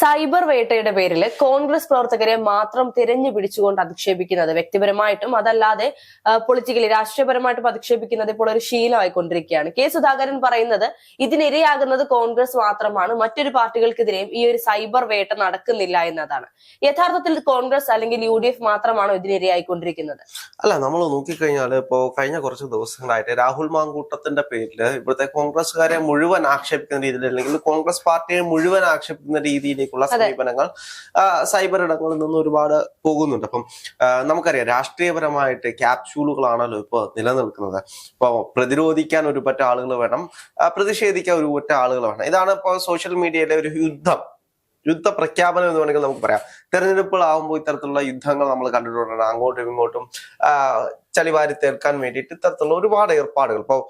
Cyber വേട്ടയുടെ പേരിൽ കോൺഗ്രസ് പ്രവർത്തകരെ മാത്രം തിരഞ്ഞു പിടിച്ചുകൊണ്ട് അധിക്ഷേപിക്കുന്നത് വ്യക്തിപരമായിട്ടും അതല്ലാതെ പൊളിറ്റിക്കലി രാഷ്ട്രീയപരമായിട്ടും അധിക്ഷേപിക്കുന്നത് ഇപ്പോൾ ഒരു ശീലമായിക്കൊണ്ടിരിക്കുകയാണ്. കെ സുധാകരൻ പറയുന്നത് ഇതിനിരയാകുന്നത് കോൺഗ്രസ് മാത്രമാണ് മറ്റൊരു പാർട്ടികൾക്കെതിരെയും ഈ ഒരു സൈബർ വേട്ട നടക്കുന്നില്ല എന്നതാണ്. യഥാർത്ഥത്തിൽ കോൺഗ്രസ് അല്ലെങ്കിൽ യു ഡി എഫ് മാത്രമാണോ ഇതിനിരയായിക്കൊണ്ടിരിക്കുന്നത്? അല്ല നമ്മൾ നോക്കിക്കഴിഞ്ഞാൽ ഇപ്പോ കഴിഞ്ഞ കുറച്ച് ദിവസങ്ങളായിട്ട് രാഹുൽ മാങ്കൂട്ടത്തിന്റെ പേരിൽ ഇവിടുത്തെ കോൺഗ്രസ്സുകാരെ മുഴുവൻ ആക്ഷേപിക്കുന്ന രീതിയിൽ അല്ലെങ്കിൽ കോൺഗ്രസ് പാർട്ടിയെ മുഴുവൻ ആക്ഷേപിക്കുന്ന രീതിയിലേക്കുള്ള സമീപനങ്ങൾ സൈബർ ഇടങ്ങളിൽ നിന്ന് ഒരുപാട് പോകുന്നുണ്ട്. അപ്പം നമുക്കറിയാം രാഷ്ട്രീയപരമായിട്ട് ക്യാപ്സ്യൂളുകളാണല്ലോ ഇപ്പോൾ നിലനിൽക്കുന്നത്. ഇപ്പോൾ പ്രതിരോധിക്കാൻ ഒരു പറ്റ ആളുകൾ വേണം പ്രതിഷേധിക്കാൻ ഒരു പറ്റ ആളുകൾ വേണം. ഇതാണ് ഇപ്പോൾ സോഷ്യൽ മീഡിയയിലെ ഒരു യുദ്ധം. യുദ്ധ പ്രഖ്യാപനം എന്ന് വേണമെങ്കിൽ നമുക്ക് പറയാം. തെരഞ്ഞെടുപ്പുകളാകുമ്പോൾ ഇത്തരത്തിലുള്ള യുദ്ധങ്ങൾ നമ്മൾ കണ്ടിട്ടുണ്ട് അങ്ങോട്ടും ഇങ്ങോട്ടും ചളിവാരി തീർക്കാൻ വേണ്ടിയിട്ട് ഇത്തരത്തിലുള്ള ഒരുപാട് ഏർപ്പാടുകൾ. ഇപ്പോൾ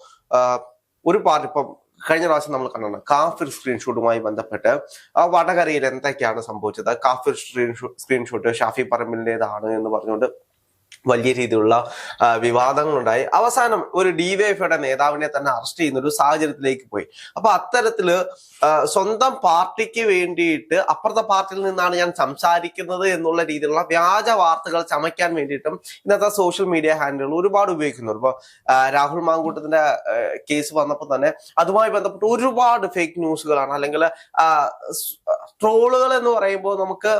ഒരു പാർട്ടി ഇപ്പം കഴിഞ്ഞ പ്രാവശ്യം നമ്മൾ കണ്ടതാണ് കാഫിർ സ്ക്രീൻഷോട്ടുമായി ബന്ധപ്പെട്ട് ആ വടകരയിൽ എന്തൊക്കെയാണ് സംഭവിച്ചത്? കാഫിർ സ്ക്രീൻഷോ സ്ക്രീൻഷോട്ട് ഷാഫി പറമ്പിലിന്റെതാണ് എന്ന് പറഞ്ഞുകൊണ്ട് വലിയ രീതിയിലുള്ള വിവാദങ്ങളുണ്ടായി. അവസാനം ഒരു ഡിവൈഎഫ്ഐയുടെ നേതാവിനെ തന്നെ അറസ്റ്റ് ചെയ്യുന്ന ഒരു സാഹചര്യത്തിലേക്ക് പോയി. അപ്പൊ അത്തരത്തിൽ സ്വന്തം പാർട്ടിക്ക് വേണ്ടിയിട്ട് അപ്പുറത്തെ പാർട്ടിയിൽ നിന്നാണ് ഞാൻ സംസാരിക്കുന്നത് എന്നുള്ള രീതിയിലുള്ള വ്യാജ വാർത്തകൾ ചമയ്ക്കാൻ വേണ്ടിയിട്ടും ഇന്നത്തെ സോഷ്യൽ മീഡിയ ഹാൻഡിലുകൾ ഒരുപാട് ഉപയോഗിക്കുന്നുണ്ട്. ഇപ്പൊ രാഹുൽ മാങ്കൂട്ടത്തിന്റെ കേസ് വന്നപ്പോൾ തന്നെ അതുമായി ബന്ധപ്പെട്ട് ഒരുപാട് ഫേക്ക് ന്യൂസുകളാണ് അല്ലെങ്കിൽ ട്രോളുകൾ എന്ന് പറയുമ്പോൾ നമുക്ക്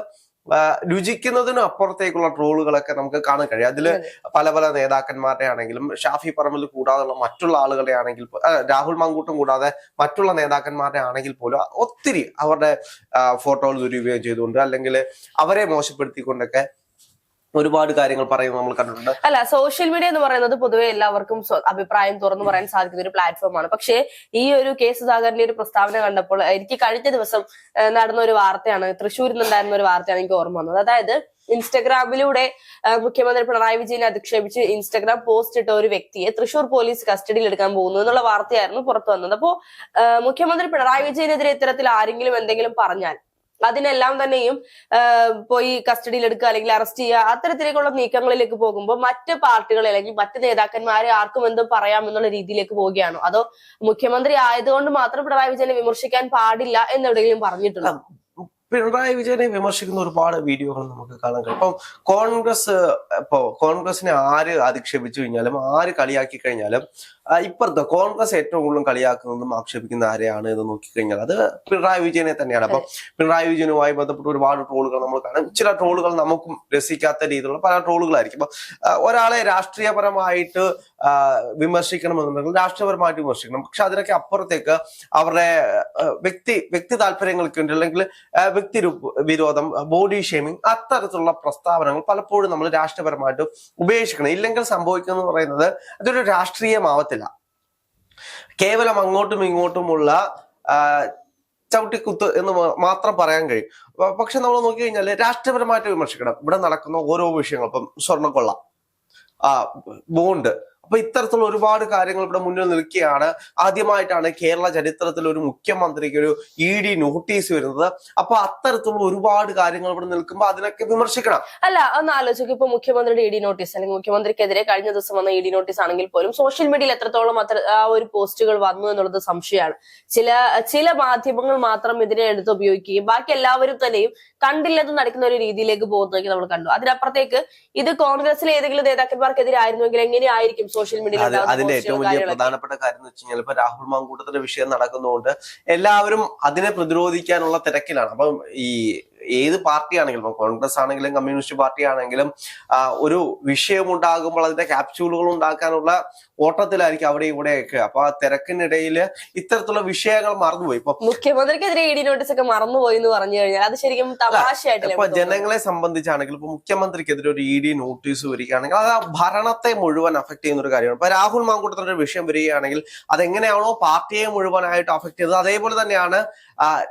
രുചിക്കുന്നതിനും അപ്പുറത്തേക്കുള്ള ട്രോളുകളൊക്കെ നമുക്ക് കാണാൻ കഴിയും. അതിൽ പല പല നേതാക്കന്മാരുടെ ആണെങ്കിലും ഷാഫി പറമ്പിൽ കൂടാതെയുള്ള മറ്റുള്ള ആളുകളെ ആണെങ്കിൽ രാഹുൽ മങ്കൂട്ടും കൂടാതെ മറ്റുള്ള നേതാക്കന്മാരുടെ ആണെങ്കിൽ പോലും ഒത്തിരി അവരുടെ ഫോട്ടോകൾ ദുരുപയോഗം ചെയ്തുകൊണ്ട് അല്ലെങ്കിൽ അവരെ മോശപ്പെടുത്തിക്കൊണ്ടൊക്കെ ഒരുപാട് കാര്യങ്ങൾ പറയുന്നത് നമ്മൾ കണ്ടിട്ടുണ്ട്. അല്ല സോഷ്യൽ മീഡിയ എന്ന് പറയുന്നത് പൊതുവെ എല്ലാവർക്കും അഭിപ്രായം തുറന്നു പറയാൻ സാധിക്കുന്ന ഒരു പ്ലാറ്റ്ഫോമാണ് പക്ഷേ ഈ ഒരു കെ സുധാകരന്റെ ഒരു പ്രസ്താവന കണ്ടപ്പോൾ എനിക്ക് കഴിഞ്ഞ ദിവസം നടന്ന ഒരു വാർത്തയാണ് തൃശ്ശൂരിൽ നിന്നുണ്ടായിരുന്ന ഒരു വാർത്തയാണ് എനിക്ക് ഓർമ്മ വന്നത്. അതായത് ഇൻസ്റ്റഗ്രാമിലൂടെ മുഖ്യമന്ത്രി പിണറായി വിജയനെ അധിക്ഷേപിച്ച് ഇൻസ്റ്റഗ്രാം പോസ്റ്റ് ഇട്ട ഒരു വ്യക്തിയെ തൃശൂർ പോലീസ് കസ്റ്റഡിയിൽ എടുക്കാൻ പോകുന്നു എന്നുള്ള വാർത്തയായിരുന്നു പുറത്തു വന്നത്. അപ്പോ മുഖ്യമന്ത്രി പിണറായി വിജയനെതിരെ ഇത്തരത്തിൽ ആരെങ്കിലും എന്തെങ്കിലും പറഞ്ഞാൽ അതിനെല്ലാം തന്നെയും പോയി കസ്റ്റഡിയിൽ എടുക്കുക അല്ലെങ്കിൽ അറസ്റ്റ് ചെയ്യുക അത്തരത്തിലേക്കുള്ള നീക്കങ്ങളിലേക്ക് പോകുമ്പോൾ മറ്റ് പാർട്ടികൾ അല്ലെങ്കിൽ മറ്റ് നേതാക്കന്മാരെ ആർക്കും എന്തും പറയാമെന്നുള്ള രീതിയിലേക്ക് പോവുകയാണോ? അതോ മുഖ്യമന്ത്രി ആയതുകൊണ്ട് മാത്രം പിണറായി വിജയനെ വിമർശിക്കാൻ പാടില്ല എന്നെവിടെയെങ്കിലും പറഞ്ഞിട്ടുണ്ടോ? പിണറായി വിജയനെ വിമർശിക്കുന്ന ഒരുപാട് വീഡിയോകൾ നമുക്ക് കാണാൻ കഴിയും. ഇപ്പം കോൺഗ്രസ് ഇപ്പോ കോൺഗ്രസിനെ ആര് അധിക്ഷേപിച്ചു കഴിഞ്ഞാലും ആര് കളിയാക്കി കഴിഞ്ഞാലും ഇപ്പുറത്തെ കോൺഗ്രസ് ഏറ്റവും കൂടുതൽ കളിയാക്കുന്നതും ആക്ഷേപിക്കുന്ന ആരെയാണ് എന്ന് നോക്കിക്കഴിഞ്ഞാൽ അത് പിണറായി വിജയനെ തന്നെയാണ്. അപ്പം പിണറായി വിജയനുമായി ബന്ധപ്പെട്ട് ഒരുപാട് ട്രോളുകൾ നമ്മൾ കാണും. ചില ട്രോളുകൾ നമുക്കും രസിക്കാത്ത രീതിയിലുള്ള പല ട്രോളുകളായിരിക്കും. അപ്പൊ ഒരാളെ രാഷ്ട്രീയപരമായിട്ട് വിമർശിക്കണമെന്നുണ്ടെങ്കിൽ രാഷ്ട്രീയപരമായിട്ട് വിമർശിക്കണം. പക്ഷെ അതിനൊക്കെ അപ്പുറത്തേക്ക് അവരുടെ വ്യക്തി വ്യക്തി താല്പര്യങ്ങൾക്ക് അല്ലെങ്കിൽ വ്യക്തി വിരോധം ബോഡി ഷെയ്മിങ് അത്തരത്തിലുള്ള പ്രസ്താവനകൾ പലപ്പോഴും നമ്മൾ രാഷ്ട്രീയപരമായിട്ട് ഉപേക്ഷിക്കണം. ഇല്ലെങ്കിൽ സംഭവിക്കുന്നത് പറയുന്നത് അതൊരു രാഷ്ട്രീയമാവത്തില്ല. കേവലം അങ്ങോട്ടും ഇങ്ങോട്ടുമുള്ള ചവിട്ടിക്കുത്ത് എന്ന് മാത്രം പറയാൻ കഴിയും. പക്ഷെ നമ്മൾ നോക്കിക്കഴിഞ്ഞാൽ രാഷ്ട്രീയപരമായിട്ട് വിമർശിക്കണം. ഇവിടെ നടക്കുന്ന ഓരോ വിഷയങ്ങളും ഇപ്പം സ്വർണക്കൊള്ള ബോണ്ട് അപ്പൊ ഇത്തരത്തിലുള്ള ഒരുപാട് കാര്യങ്ങൾ ഇവിടെ മുന്നിൽ നിൽക്കുകയാണ്. ആദ്യമായിട്ടാണ് കേരള ചരിത്രത്തിൽ ഒരു മുഖ്യമന്ത്രിക്ക് ഒരു ഇ ഡി നോട്ടീസ് വരുന്നത്. അപ്പൊ അത്തരത്തിലുള്ള ഒരുപാട് കാര്യങ്ങൾ ഇവിടെ നിൽക്കുമ്പോൾ അതിനൊക്കെ വിമർശിക്കണം. അല്ല ഒന്ന് ആലോചിക്കും. ഇപ്പൊ മുഖ്യമന്ത്രിയുടെ ഇ ഡി നോട്ടീസ് അല്ലെങ്കിൽ മുഖ്യമന്ത്രിക്കെതിരെ കഴിഞ്ഞ ദിവസം വന്ന ഇ ഡി നോട്ടീസ് ആണെങ്കിൽ പോലും സോഷ്യൽ മീഡിയയിൽ എത്രത്തോളം അത്ര ആ ഒരു പോസ്റ്റുകൾ വന്നു എന്നുള്ളത് സംശയമാണ്. ചില ചില മാധ്യമങ്ങൾ മാത്രം ഇതിനെ എടുത്ത് ഉപയോഗിക്കുകയും ബാക്കി എല്ലാവരും തന്നെയും കണ്ടില്ലെന്ന് നടക്കുന്ന ഒരു രീതിയിലേക്ക് പോകുന്നതൊക്കെ നമ്മൾ കണ്ടു. അതിനപ്പുറത്തേക്ക് ഇത് കോൺഗ്രസിലെ ഏതെങ്കിലും നേതാക്കന്മാർക്കെതിരായിരുന്നുവെങ്കിൽ എങ്ങനെയായിരിക്കും സോഷ്യൽ മീഡിയ അത് അതിന്റെ ഏറ്റവും വലിയ? പ്രധാനപ്പെട്ട കാര്യം എന്ന് വെച്ച് കഴിഞ്ഞാൽ ഇപ്പൊ രാഹുൽ മാങ്കൂട്ടത്തിന്റെ വിഷയം നടക്കുന്നതുകൊണ്ട് എല്ലാവരും അതിനെ പ്രതിരോധിക്കാനുള്ള തിരക്കിലാണ് അപ്പം ഈ ഏത് പാർട്ടിയാണെങ്കിലും ഇപ്പൊ കോൺഗ്രസ് ആണെങ്കിലും കമ്മ്യൂണിസ്റ്റ് പാർട്ടി ആണെങ്കിലും ഒരു വിഷയം ഉണ്ടാകുമ്പോൾ അതിന്റെ ക്യാപ്സ്യൂളുകൾ ഉണ്ടാക്കാനുള്ള ഓട്ടത്തിലായിരിക്കും അവിടെ ഇവിടെയൊക്കെ അപ്പൊ ആ തിരക്കിനിടയിൽ ഇത്തരത്തിലുള്ള വിഷയങ്ങൾ മറന്നുപോയി. ഇപ്പൊ മുഖ്യമന്ത്രിക്കെതിരെ ഇ ഡി നോട്ടീസ് ഒക്കെ മറന്നുപോയി എന്ന് പറഞ്ഞു കഴിഞ്ഞാൽ അത് ശരിക്കും ഇപ്പൊ ജനങ്ങളെ സംബന്ധിച്ചാണെങ്കിൽ ഇപ്പൊ മുഖ്യമന്ത്രിക്കെതിരെ ഒരു ഇ ഡി നോട്ടീസ് വരികയാണെങ്കിൽ അത് ആ ഭരണത്തെ മുഴുവൻ അഫക്ട് ചെയ്യുന്ന ഒരു കാര്യമാണ്. ഇപ്പൊ രാഹുൽ മാങ്കൂട്ടത്തിന്റെ ഒരു വിഷയം വരികയാണെങ്കിൽ അതെങ്ങനെയാണോ പാർട്ടിയെ മുഴുവനായിട്ട് അഫക്ട് ചെയ്തത്. അതേപോലെ തന്നെയാണ്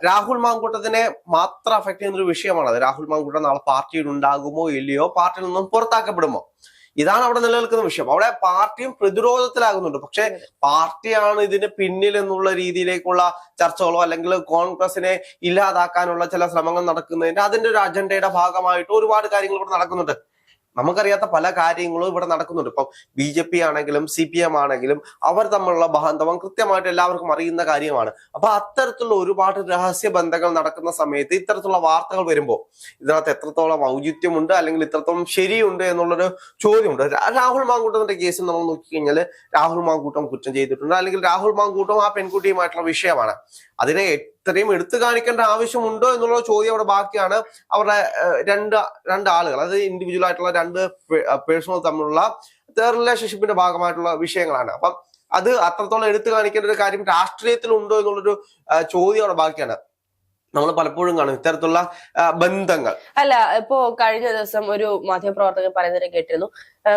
രാഹുൽ മാങ്കൂട്ടത്തിനെ മാത്രം അഫക്ട് ചെയ്യുന്ന ഒരു വിഷയമാണ് അത് രാഹുൽ മാങ്കൂട്ടം നാളെ പാർട്ടിയിൽ ഉണ്ടാകുമോ ഇല്ലയോ പാർട്ടിയിൽ നിന്നും പുറത്താക്കപ്പെടുമോ? ഇതാണ് അവിടെ നിലനിൽക്കുന്ന വിഷയം. അവിടെ പാർട്ടിയും പ്രതിരോധത്തിലാകുന്നുണ്ട്. പക്ഷെ പാർട്ടിയാണ് ഇതിന് പിന്നിൽ എന്നുള്ള രീതിയിലേക്കുള്ള ചർച്ചകളോ അല്ലെങ്കിൽ കോൺഗ്രസിനെ ഇല്ലാതാക്കാനുള്ള ചില ശ്രമങ്ങൾ നടക്കുന്നതിന്റെ അതിന്റെ ഒരു അജണ്ടയുടെ ഭാഗമായിട്ട് ഒരുപാട് കാര്യങ്ങൾ ഇവിടെ നടക്കുന്നുണ്ട്. നമുക്കറിയാത്ത പല കാര്യങ്ങളും ഇവിടെ നടക്കുന്നുണ്ട്. ഇപ്പം ബി ജെ പി ആണെങ്കിലും സി പി എം ആണെങ്കിലും അവർ തമ്മിലുള്ള ബാന്ധവം കൃത്യമായിട്ട് എല്ലാവർക്കും അറിയുന്ന കാര്യമാണ്. അപ്പൊ അത്തരത്തിലുള്ള ഒരുപാട് രഹസ്യ ബന്ധങ്ങൾ നടക്കുന്ന സമയത്ത് ഇത്തരത്തിലുള്ള വാർത്തകൾ വരുമ്പോൾ ഇതിനകത്ത് എത്രത്തോളം ഔചിത്യമുണ്ട് അല്ലെങ്കിൽ ഇത്രത്തോളം ശരിയുണ്ട് എന്നുള്ളൊരു ചോദ്യമുണ്ട്. രാഹുൽ മാങ്കൂട്ടത്തിന്റെ കേസിൽ നമ്മൾ നോക്കിക്കഴിഞ്ഞാൽ രാഹുൽ മാങ്കൂട്ടം കുറ്റം ചെയ്തിട്ടുണ്ട്. അല്ലെങ്കിൽ രാഹുൽ മാങ്കൂട്ടം ആ പെൺകുട്ടിയുമായിട്ടുള്ള വിഷയമാണ്. അതിനെ എത്രയും എടുത്തു കാണിക്കേണ്ട ആവശ്യമുണ്ടോ എന്നുള്ള ചോദ്യം അവിടെ ബാക്കിയാണ്. അവരുടെ രണ്ട് രണ്ട് ആളുകൾ അത് ഇൻഡിവിജ്വൽ ആയിട്ടുള്ള രണ്ട് പേഴ്സണൽ തമ്മിലുള്ള റിലേഷൻഷിപ്പിന്റെ ഭാഗമായിട്ടുള്ള വിഷയങ്ങളാണ്. അപ്പം അത് അത്രത്തോളം എടുത്തു കാണിക്കേണ്ട ഒരു കാര്യം രാഷ്ട്രീയത്തിലുണ്ടോ എന്നുള്ളൊരു ചോദ്യം അവിടെ ബാക്കിയാണ്. നമ്മൾ പലപ്പോഴും കാണും ഇത്തരത്തിലുള്ള ബന്ധങ്ങൾ. അല്ല ഇപ്പോ കഴിഞ്ഞ ദിവസം ഒരു മാധ്യമപ്രവർത്തകൻ പറയുന്നത് കേട്ടിരുന്നു.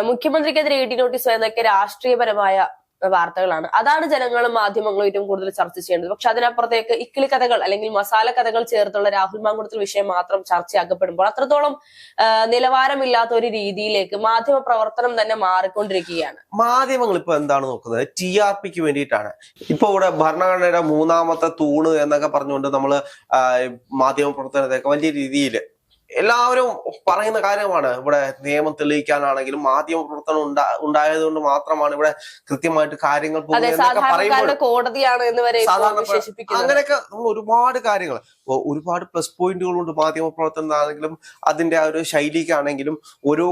മുഖ്യമന്ത്രിക്കെതിരെ ഇ ഡി നോട്ടീസ് എന്നൊക്കെ രാഷ്ട്രീയപരമായ വാർത്തകളാണ്. അതാണ് ജനങ്ങളും മാധ്യമങ്ങളും ഏറ്റവും കൂടുതൽ ചർച്ച ചെയ്യേണ്ടത്. പക്ഷെ അതിനപ്പുറത്തേക്ക് ഇക്കിളി കഥകൾ അല്ലെങ്കിൽ മസാല കഥകൾ ചേർത്തുള്ള രാഹുൽ മാങ്കുടത്തിൽ വിഷയം മാത്രം ചർച്ചയാക്കപ്പെടുമ്പോൾ അത്രത്തോളം നിലവാരമില്ലാത്ത ഒരു രീതിയിലേക്ക് മാധ്യമ പ്രവർത്തനം തന്നെ മാറിക്കൊണ്ടിരിക്കുകയാണ്. മാധ്യമങ്ങൾ ഇപ്പൊ എന്താണ് നോക്കുന്നത്? ടി ആർ പിക്ക് വേണ്ടിയിട്ടാണ്. ഇപ്പൊ ഇവിടെ ഭരണഘടനയുടെ മൂന്നാമത്തെ തൂണ് എന്നൊക്കെ പറഞ്ഞുകൊണ്ട് നമ്മൾ മാധ്യമ പ്രവർത്തനത്തെയൊക്കെ വലിയ രീതിയിൽ എല്ലാവരും പറയുന്ന കാര്യമാണ് ഇവിടെ നിയമം തെളിയിക്കാനാണെങ്കിലും മാധ്യമ പ്രവർത്തനം ഉണ്ടാ ഉണ്ടായതുകൊണ്ട് മാത്രമാണ് ഇവിടെ കൃത്യമായിട്ട് കാര്യങ്ങൾ കോടതിയാണ് അങ്ങനെയൊക്കെ നമ്മൾ ഒരുപാട് കാര്യങ്ങൾ. ഒരുപാട് പ്ലസ് പോയിന്റുകളുണ്ട് മാധ്യമ പ്രവർത്തനത്തിനാണെങ്കിലും അതിന്റെ ആ ഒരു ശൈലിക്കാണെങ്കിലും ഓരോ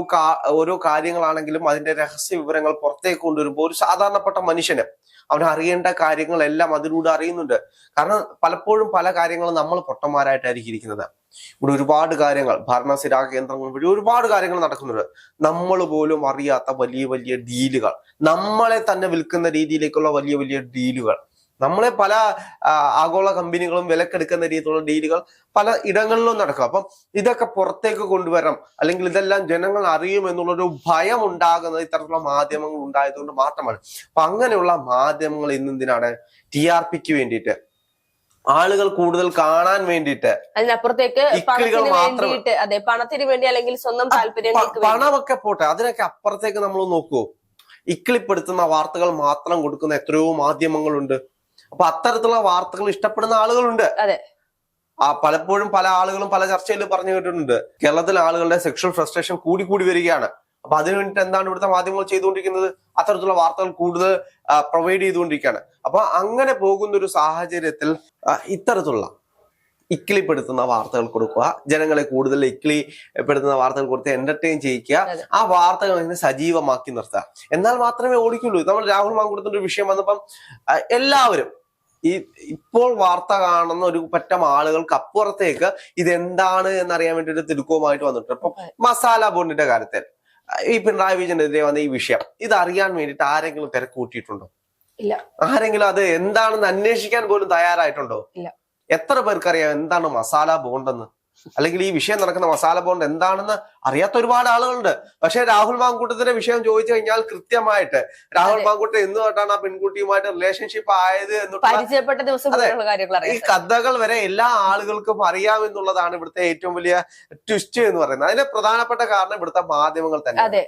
ഓരോ കാര്യങ്ങളാണെങ്കിലും അതിന്റെ രഹസ്യ വിവരങ്ങൾ പുറത്തേക്ക് കൊണ്ടുവരുമ്പോൾ ഒരു സാധാരണപ്പെട്ട മനുഷ്യന് അവൻ അറിയേണ്ട കാര്യങ്ങളെല്ലാം അതിലൂടെ അറിയുന്നുണ്ട്. കാരണം പലപ്പോഴും പല കാര്യങ്ങളും നമ്മൾ പൊട്ടന്മാരായിട്ടായിരിക്കും ഇരിക്കുന്നത്. ഇവിടെ ഒരുപാട് കാര്യങ്ങൾ ഭരണസ്ഥിരാ കേന്ദ്രങ്ങൾ വഴി ഒരുപാട് കാര്യങ്ങൾ നടക്കുന്നുണ്ട്. നമ്മൾ പോലും അറിയാത്ത വലിയ വലിയ ഡീലുകൾ നമ്മളെ തന്നെ വിൽക്കുന്ന രീതിയിലേക്കുള്ള വലിയ വലിയ ഡീലുകൾ നമ്മളെ പല ആഗോള കമ്പനികളും വിലക്കെടുക്കുന്ന രീതിയിലുള്ള ഡീലുകൾ പല ഇടങ്ങളിലും നടക്കും. അപ്പം ഇതൊക്കെ പുറത്തേക്ക് കൊണ്ടുവരണം. അല്ലെങ്കിൽ ഇതെല്ലാം ജനങ്ങൾ അറിയും എന്നുള്ളൊരു ഭയം ഉണ്ടാകുന്നത് ഇത്തരത്തിലുള്ള മാധ്യമങ്ങൾ ഉണ്ടായതുകൊണ്ട് മാത്രമാണ്. അപ്പൊ അങ്ങനെയുള്ള മാധ്യമങ്ങൾ ഇന്നെന്തിനാണ് ടി ആർ പിക്ക് വേണ്ടിയിട്ട്. ആളുകൾ കൂടുതൽ കാണാൻ വേണ്ടിയിട്ട് അതിനപ്പുറത്തേക്ക് വേണ്ടിയിട്ട് അതെ പണത്തിന് വേണ്ടി അല്ലെങ്കിൽ സ്വന്തം താല്പര്യം പണമൊക്കെ പോട്ടെ അതിനൊക്കെ അപ്പുറത്തേക്ക് നമ്മൾ നോക്കൂ. ഇക്കിളിപ്പെടുത്തുന്ന വാർത്തകൾ മാത്രം കൊടുക്കുന്ന എത്രയോ മാധ്യമങ്ങളുണ്ട്. അപ്പൊ അത്തരത്തിലുള്ള വാർത്തകൾ ഇഷ്ടപ്പെടുന്ന ആളുകളുണ്ട്. അതെ. ആ പലപ്പോഴും പല ആളുകളും പല ചർച്ചയിൽ പറഞ്ഞു കേട്ടിട്ടുണ്ട്. കേരളത്തിലെ ആളുകളുടെ സെക്ഷൽ ഫ്രസ്ട്രേഷൻ കൂടി കൂടി വരികയാണ്. അപ്പൊ അതിനു വേണ്ടിയിട്ട് എന്താണ് ഇവിടുത്തെ മാധ്യമങ്ങൾ ചെയ്തുകൊണ്ടിരിക്കുന്നത്? അത്തരത്തിലുള്ള വാർത്തകൾ കൂടുതൽ പ്രൊവൈഡ് ചെയ്തുകൊണ്ടിരിക്കുകയാണ്. അപ്പൊ അങ്ങനെ പോകുന്ന ഒരു സാഹചര്യത്തിൽ ഇത്തരത്തിലുള്ള ഇക്കിളിപ്പെടുത്തുന്ന വാർത്തകൾ കൊടുക്കുക ജനങ്ങളെ കൂടുതൽ ഇക്കിളിപ്പെടുത്തുന്ന വാർത്തകൾ കൊടുത്ത് എന്റർടൈൻ ചെയ്യിക്കുക ആ വാർത്തകൾ ഇങ്ങനെ സജീവമാക്കി നിർത്തുക. എന്നാൽ മാത്രമേ ഓടിക്കുള്ളൂ. നമ്മൾ രാഹുൽ മാങ്കുടത്തിന്റെ ഒരു വിഷയം വന്നപ്പം എല്ലാവരും ഈ ഇപ്പോൾ വാർത്ത കാണുന്ന ഒരു പറ്റം ആളുകൾക്ക് അപ്പുറത്തേക്ക് ഇതെന്താണ് എന്നറിയാൻ വേണ്ടി ഒരു തിടുക്കവുമായിട്ട് വന്നിട്ടുണ്ട്. അപ്പം മസാല ബോണ്ടിന്റെ കാര്യത്തിൽ. ഈ പിണറായി വിജയനെതിരെ വന്ന ഈ വിഷയം ഇത് അറിയാൻ വേണ്ടിയിട്ട് ആരെങ്കിലും തിരക്കൂട്ടിയിട്ടുണ്ടോ? ഇല്ല. ആരെങ്കിലും അത് എന്താണെന്ന് അന്വേഷിക്കാൻ പോലും തയ്യാറായിട്ടുണ്ടോ? ഇല്ല. എത്ര പേർക്കറിയാം എന്താണ് മസാല ബോണ്ടെന്ന്? അല്ലെങ്കിൽ ഈ വിഷയം നടക്കുന്ന മസാല ബോണ്ട് എന്താണെന്ന് അറിയാത്ത ഒരുപാട് ആളുകളുണ്ട്. പക്ഷെ രാഹുൽ മാങ്കൂട്ടത്തിന്റെ വിഷയം ചോദിച്ചു കഴിഞ്ഞാൽ കൃത്യമായിട്ട് രാഹുൽ അതെ. മാങ്കൂട്ടം എന്ന് തൊട്ടാണ് ആ പെൺകുട്ടിയുമായിട്ട് റിലേഷൻഷിപ്പ് ആയത് എന്നുള്ള പരിചയപ്പെട്ട ദിവസം ഈ കഥകൾ വരെ എല്ലാ ആളുകൾക്കും അറിയാം എന്നുള്ളതാണ് ഇവിടുത്തെ ഏറ്റവും വലിയ ട്വിസ്റ്റ് എന്ന് പറയുന്നത്. അതിന്റെ പ്രധാനപ്പെട്ട കാരണം ഇവിടുത്തെ മാധ്യമങ്ങൾ തന്നെ അതെ.